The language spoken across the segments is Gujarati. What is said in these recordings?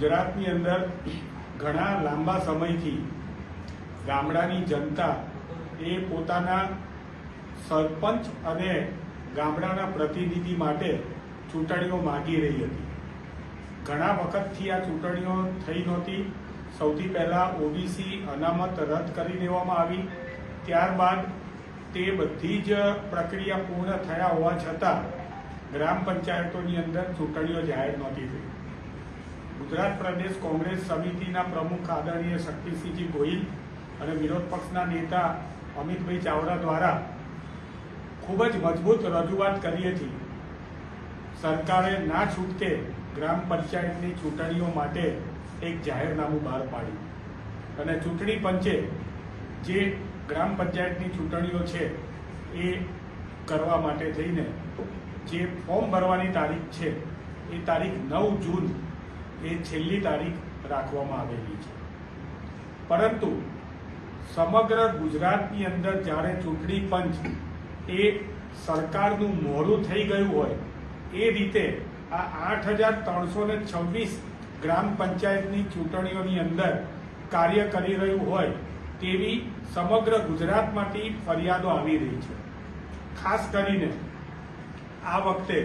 ગુજરાતની અંદર ઘણા લાંબા સમયથી ગામડાની જનતા એ પોતાના સરપંચ અને ગામડાના પ્રતિનિધિ માટે ચૂંટણીઓ માગી રહી હતી. ઘણા વખતથી આ ચૂંટણીઓ થઈ નહોતી. સૌથી પહેલાં ઓબીસી અનામત રદ કરી દેવામાં આવી. ત્યારબાદ તે બધી જ પ્રક્રિયા પૂર્ણ થયા હોવા છતાં ગ્રામ પંચાયતોની અંદર ચૂંટણીઓ જાહેર નહોતી થઈ. ગુજરાત પ્રદેશ કોંગ્રેસ સમિતિના પ્રમુખ આદરણીય શક્તિસિંહજી ગોહિલ અને વિરોધ પક્ષના નેતા અમિતભાઈ ચાવડા દ્વારા ખૂબ જ મજબૂત રજૂઆત કરી હતી. સરકારે ના છૂટકે ગ્રામ પંચાયતની ચૂંટણીઓ માટે એક જાહેરનામું બહાર પાડ્યું. અને ચૂંટણી પંચે જે ગ્રામ પંચાયતની ચૂંટણીઓ છે એ કરવા માટે થઈને જે ફોર્મ ભરવાની તારીખ છે, એ તારીખ નવ જૂન એ છેલ્લી તારીખ રાખવામાં આવેલી છે. પરંતુ સમગ્ર ગુજરાતની અંદર જ્યારે ચૂંટણી પંચ એ સરકારનું મોડું થઈ ગયું હોય, એ રીતે આ આઠ હજાર ત્રણસો ને છવ્વીસ ગ્રામ પંચાયતની ચૂંટણીઓની અંદર કાર્ય કરી રહ્યું હોય, તેવી સમગ્ર ગુજરાતમાંથી ફરિયાદો આવી રહી છે. ખાસ કરીને આ વખતે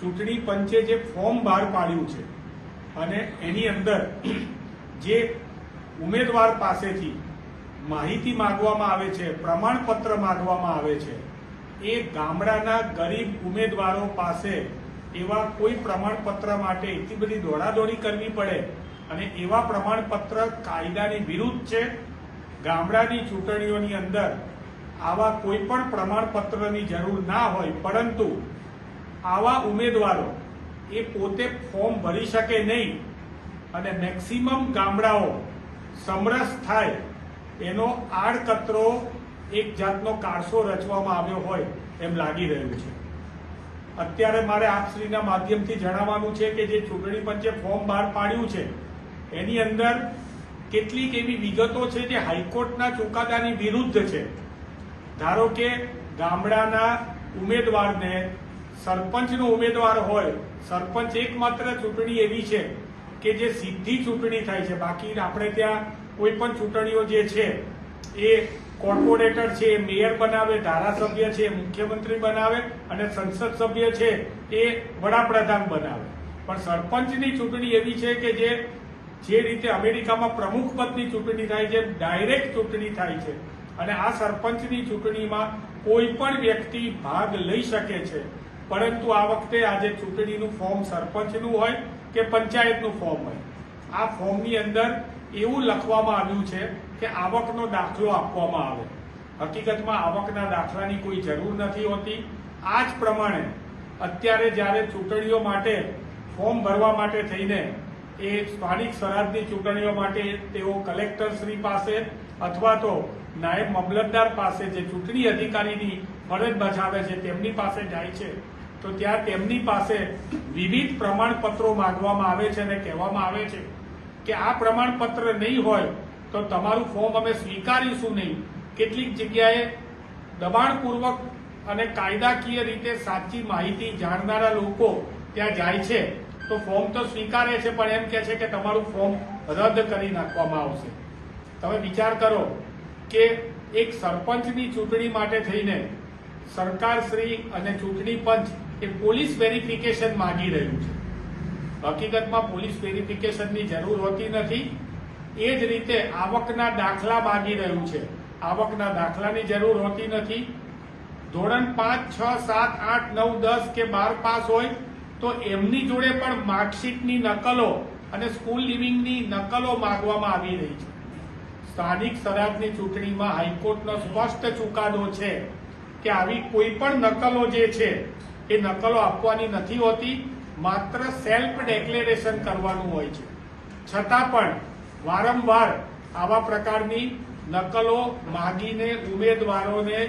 ચૂંટણી પંચે જે ફોર્મ બહાર પાડ્યું છે અને એની અંદર જે ઉમેદવાર પાસેથી માહિતી માંગવામાં આવે છે, પ્રમાણપત્ર માંગવામાં આવે છે, એ ગામડાના ગરીબ ઉમેદવારો પાસે એવા કોઈ પ્રમાણપત્ર માટે એટલી બધી દોડાદોડી કરવી પડે અને એવા પ્રમાણપત્ર કાયદાની વિરુદ્ધ છે, ગામડાની ચૂંટણીઓની અંદર આવા કોઈ પણ પ્રમાણપત્રની જરૂર ના હોય, પરંતુ આવા ઉમેદવારો એ પોતે ફોર્મ ભરી શકે નહીં અને મેક્સિમમ ગામડાઓ સમરસ થાય એનો આડકતરો એક જાતનો કારસો રચવામાં આવ્યો હોય એમ લાગી રહ્યું છે. અત્યારે મારે આપશ્રીના માધ્યમથી જણાવવાનું છે કે જે ચૂંટણી પંચે ફોર્મ બહાર પાડ્યું છે, એની અંદર કેટલીક એવી વિગતો છે જે હાઈકોર્ટના ચુકાદાની વિરુદ્ધ છે. ધારો કે ગામડાના ઉમેદવારને સરપંચનો ઉમેદવાર હોય સરપંચ એકમાત્ર ચૂંટણી એવી છે કે જે સીધી ચૂંટણી થાય છે. બાકી આપણે ત્યાં કોઈ પણ ચૂંટણીઓ જે છે, એ કોર્પોરેટર છે મેયર બનાવે, ધારાસભ્ય છે મુખ્યમંત્રી બનાવે અને સંસદ સભ્ય છે, એ વડાપ્રધાન બનાવે. પણ સરપંચની ચૂંટણી એવી છે કે જે જે રીતે અમેરિકામાં પ્રમુખ પદની ચૂંટણી થાય છે, ડાયરેક્ટ ચૂંટણી થાય છે. અને આ સરપંચની ચૂંટણીમાં કોઈ પણ વ્યક્તિ ભાગ લઈ શકે છે. પરંતુ આ વખતે આજે ચૂંટણીનું ફોર્મ સરપંચનું હોય કે પંચાયતનું ફોર્મ હોય. આ ફોર્મની અંદર એવું લખવામાં આવ્યું છે કે આવકનો દાખલો આપવામાં આવે. હકીકતમાં આવકના દાખલાની કોઈ જરૂર નથી હોતી. આ જ પ્રમાણે અત્યારે જ્યારે ચૂંટણીઓ માટે ફોર્મ ભરવા માટે થઈને એ સ્થાનિક સ્વરાજની ચૂંટણીઓ માટે તેઓ કલેક્ટરશ્રી પાસે અથવા તો નાયબ મામલતદાર પાસે જે ચૂંટણી અધિકારીની ફરજ બજાવે છે તેમની પાસે જાય છે. તો ત્યાં તેમની પાસે વિવિધ પ્રમાણપત્રો માંગવામાં આવે છે અને કહેવામાં આવે છે કે આ પ્રમાણપત્ર નહીં હોય તો તમારું ફોર્મ અમે સ્વીકારીશું નહીં. કેટલીક જગ્યાએ દબાણપૂર્વક અને કાયદાકીય રીતે સાચી માહિતી જાણનારા લોકો ત્યાં જાય છે. તો ફોર્મ તો સ્વીકારે છે, પણ એમ કહે છે કે તમારું ફોર્મ રદ કરી નાખવામાં આવશે. તમે વિચાર કરો કે એક સરપંચની ચૂંટણી માટે થઈને સરકારશ્રી અને ચૂંટણી પંચ એ પોલીસ વેરિફિકેશન માંગી રહ્યું છે. હકીકતમાં પોલીસ વેરિફિકેશનની જરૂર હોતી નથી. એ જ રીતે આવકના દાખલા માંગી રહ્યું છે. આવકના દાખલાની જરૂર હોતી નથી. ધોરણ પાંચ, છ, સાત, આઠ, નવ, દસ કે બાર પાસ હોય તો એમની જોડે પણ માર્કશીટની નકલો અને સ્કૂલ લિવિંગની નકલો માગવામાં આવી રહી છે. સ્થાનિક સ્વરાજની ચૂંટણીમાં હાઈકોર્ટનો સ્પષ્ટ ચુકાદો છે કે આવી કોઈ પણ નકલો જે છે એ નકલો આપવાની નથી હોતી, માત્ર સેલ્ફ ડેક્લેરેશન કરવાનું હોય છે. છતાં પણ વારંવાર આવા પ્રકારની નકલો માગીને ઉમેદવારોને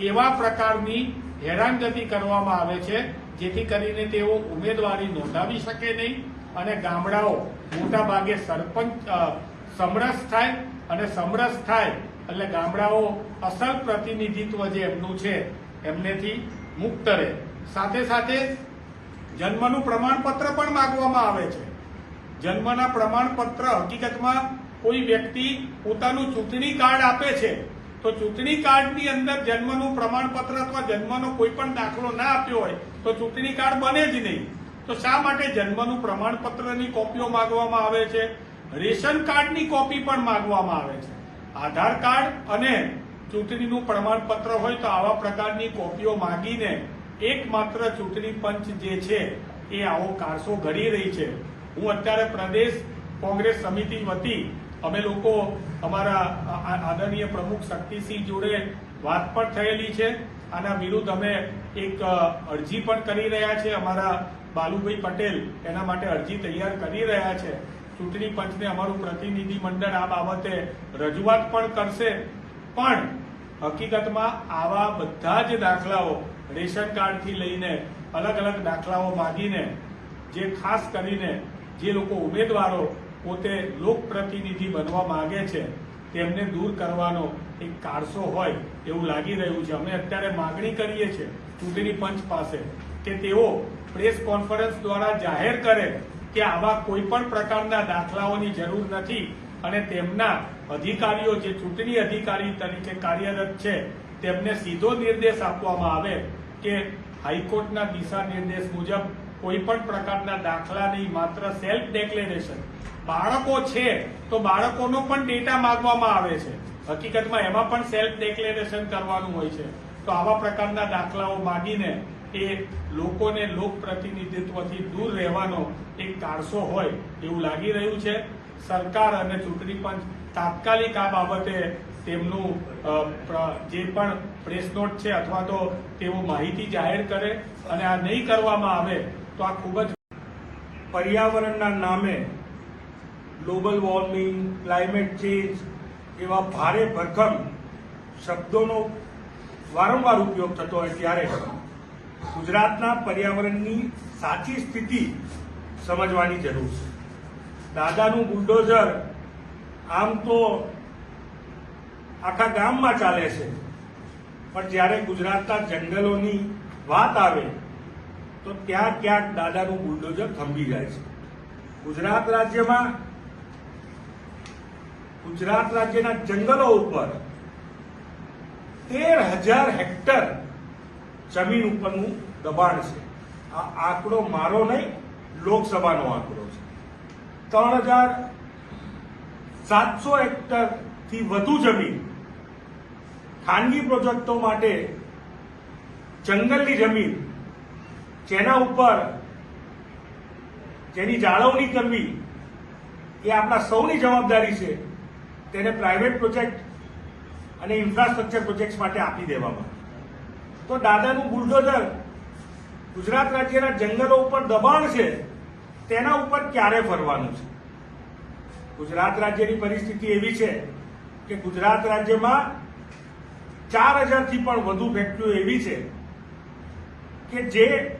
એવા પ્રકારની હેરાનગતિ કરવામાં આવે છે, જેથી કરીને તેઓ ઉમેદવારી નોંધાવી શકે નહીં અને ગામડાઓ મોટા ભાગે સરપંચ સમરસ થાય અને સમરસ થાય એટલે ગામડાઓ અસલ પ્રતિનિધિત્વ જે એમનું છે, એમનેથી મુક્ત રહે. સાથે સાથે જન્મનું પ્રમાણપત્ર પણ માંગવામાં આવે છે. જન્મના પ્રમાણપત્ર હકીકતમાં કોઈ વ્યક્તિ પોતાનું ચૂંટણી કાર્ડ આપે છે, તો ચૂંટણી કાર્ડની અંદર જન્મનું પ્રમાણપત્ર અથવા જન્મનો કોઈ પણ દાખલો ના આપ્યો હોય, તો ચૂંટણી કાર્ડ બને જ નહીં. તો શા માટે જન્મનું પ્રમાણપત્રની કોપીઓ માંગવામાં આવે છે? રેશન કાર્ડની કોપી પણ માંગવામાં આવે છે. આધાર કાર્ડ અને ચૂંટણીનું પ્રમાણપત્ર હોય તો આવા પ્રકારની કોપીઓ માંગીને એકમાત્ર ચૂંટણી પંચ જે છે, એ આવો કારસો ઘડી રહી છે. હું અત્યારે પ્રદેશ કોંગ્રેસ સમિતિ વતી અમે લોકો અમારા આદરણીય પ્રમુખ શક્તિસિંહ જોડે વાત પણ થયેલી છે. આના વિરુદ્ધ અમે એક અરજી પણ કરી રહ્યા છે. અમારા બાલુભાઈ પટેલ એના માટે અરજી તૈયાર કરી રહ્યા છે. ચૂંટણી પંચને અમારું પ્રતિનિધિ મંડળ આ બાબતે રજૂઆત પણ કરશે. પણ હકીકતમાં આવા બધા જ દાખલાઓ રેશન કાર્ડથી લઈને અલગ અલગ દાખલાઓ માંગીને, જે ખાસ કરીને જે લોકો ઉમેદવારો પોતે લોકપ્રતિનિધિ બનવા માગે છે, તેમને દૂર કરવાનો એક કારસો હોય એવું લાગી રહ્યું છે. અમે અત્યારે માગણી કરીએ છીએ ચૂંટણી પંચ પાસે કે તેઓ પ્રેસ કોન્ફરન્સ દ્વારા જાહેર કરે કે આવા કોઈ પણ પ્રકારના દાખલાઓની જરૂર નથી અને તેમના અધિકારીઓ જે ચૂંટણી અધિકારી તરીકે કાર્યરત છે, તેમને સીધો નિર્દેશ આપવામાં આવે કે હાઈકોર્ટના દિશા નિર્દેશ મુજબ કોઈ પણ પ્રકારના દાખલા નહીં, માત્ર સેલ્ફ ડેક્લેરેશન. બાળકો છે, તો બાળકોનો પણ ડેટા માંગવામાં આવે છે. હકીકતમાં એમાં પણ સેલ્ફ ડેક્લેરેશન કરવાનું હોય છે. તો આવા પ્રકારના દાખલાઓ માંગીને એ લોકોને લોક પ્રતિનિધિત્વથી દૂર રહેવાનો એક કારસો હોય એવું લાગી રહ્યું છે. સરકાર અને ચૂંટણી પંચ તાત્કાલિક આ બાબતે તેમનું જે પણ પ્રેસ નોટ છે અથવા તો તેઓ માહિતી જાહેર કરે અને આ નહીં કરવામાં આવે, તો આ ખૂબ જ પર્યાવરણના નામે ગ્લોબલ વોર્મિંગ, ક્લાઇમેટ ચેન્જ એવા ભારે ભરખમ શબ્દોનો વારંવાર ઉપયોગ થતો હોય ત્યારે ગુજરાતના પર્યાવરણની સાચી સ્થિતિ સમજવાની જરૂર છે. દાદાનું બુલડોઝર આમ તો આખા ગામમાં ચાલે છે. પણ જ્યારે ગુજરાતના જંગલોની વાત આવે, તો ત્યાં ક્યાંક દાદાનું બુલડોઝર થંભી જાય છે. ગુજરાત રાજ્યમાં, ગુજરાત રાજ્યના જંગલો ઉપર તેર હજાર હેક્ટર જમીન ઉપરનું દબાણ છે. આ આંકડો મારો નહીં, લોકસભાનો આંકડો છે. ત્રણ હજાર સાતસો હેક્ટરથી વધુ જમીન ખાનગી પ્રોજેક્ટો માટે જંગલની જમીન, જેના ઉપર જેની જાળવણી કરવી, એ આપણા સૌની જવાબદારી છે, તેને પ્રાઇવેટ પ્રોજેક્ટ અને ઇન્ફ્રાસ્ટ્રક્ચર પ્રોજેક્ટ માટે આપી દેવામાં. તો દાદાનું બુલડોઝર ગુજરાત રાજ્યના જંગલો ઉપર દબાણ છે, તેના ઉપર ક્યારે ફરવાનું છે? ગુજરાત રાજ્યની પરિસ્થિતિ એવી છે કે ગુજરાત રાજ્યમાં ચાર હજારથી પણ વધુ ફેક્ટરીઓ એવી છે કે જે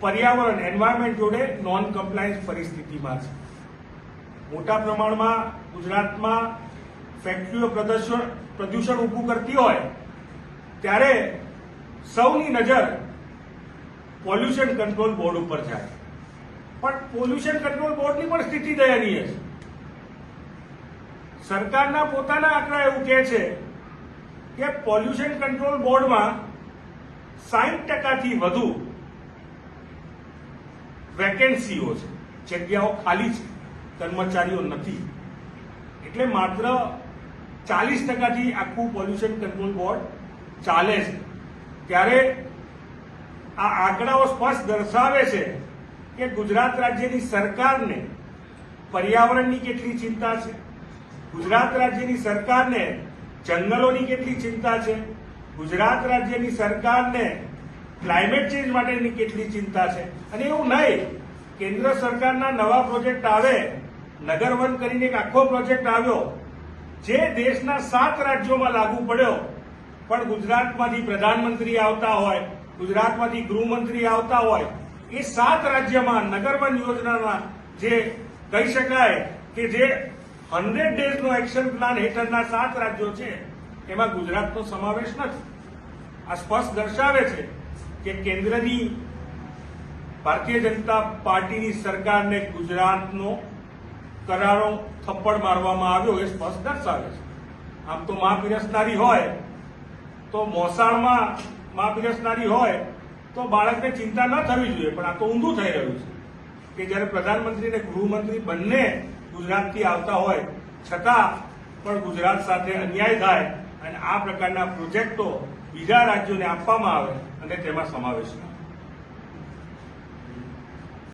પર્યાવરણ એન્વાયરમેન્ટ જોડે નોન કમ્પ્લાયન્સ પરિસ્થિતિમાં છે. મોટા પ્રમાણમાં ગુજરાતમાં ફેક્ટરીઓ પ્રદર્શન, પ્રદૂષણ ઊભું કરતી હોય, ત્યારે સૌની નજર પોલ્યુશન કંટ્રોલ બોર્ડ ઉપર જાય. પણ પોલ્યુશન કંટ્રોલ બોર્ડની પણ સ્થિતિ દયનીય છે. સરકારના પોતાના આંકડા એવું કહે છે કે પોલ્યુશન કંટ્રોલ બોર્ડમાં સાહીઠ ટકાથી વધુ વેકેન્સીઓ છે. જગ્યાઓ ખાલી છે. કર્મચારીઓ નથી. એટલે માત્ર ચાલીસ ટકાથી આખું પોલ્યુશન કંટ્રોલ બોર્ડ ચાલે છે. ત્યારે આ આંકડાઓ સ્પષ્ટ દર્શાવે છે કે ગુજરાત રાજ્યની સરકારને પર્યાવરણની કેટલી ચિંતા છે? ગુજરાત રાજ્યની સરકારને જંગલોની કેટલી ચિંતા છે? ગુજરાત રાજ્યની સરકારને ક્લાઇમેટ ચેન્જ માટેની કેટલી ચિંતા છે? અને એવું નહીં, કેન્દ્ર સરકારના નવા પ્રોજેક્ટ આવે નગરવન કરીને એક આખો પ્રોજેક્ટ આવ્યો, જે દેશના સાત રાજ્યોમાં લાગુ પડ્યો, પણ ગુજરાતમાંથી પ્રધાનમંત્રી આવતા હોય, ગુજરાતમાંથી ગૃહમંત્રી આવતા હોય, એ સાત રાજ્યમાં નગરવન યોજનાના જે કહી શકાય કે જે હંડ્રેડ ડેઝનો એક્શન પ્લાન હેઠળના સાત રાજ્યો છે. એમાં ગુજરાતનો સમાવેશ નથી. આ સ્પષ્ટ દર્શાવે છે કે કેન્દ્રની ભારતીય જનતા પાર્ટીની સરકારને ગુજરાતનો કરારો થપ્પડ મારવામાં આવ્યો એ સ્પષ્ટ દર્શાવે છે. આમ તો મા પીરસનારી હોય, તો મોસાળમાં મા પીરસનારી હોય, તો બાળકને ચિંતા ન થવી જોઈએ, પણ આ તો ઊંધું થઈ રહ્યું છે કે જ્યારે પ્રધાનમંત્રી અને ગૃહમંત્રી બંને ગુજરાતથી આવતા હોય, છતાં પણ ગુજરાત સાથે અન્યાય થાય અને આ પ્રકારના પ્રોજેક્ટો બીજા રાજ્યોને આપવામાં આવે અને તેમાં સમાવેશ થાય.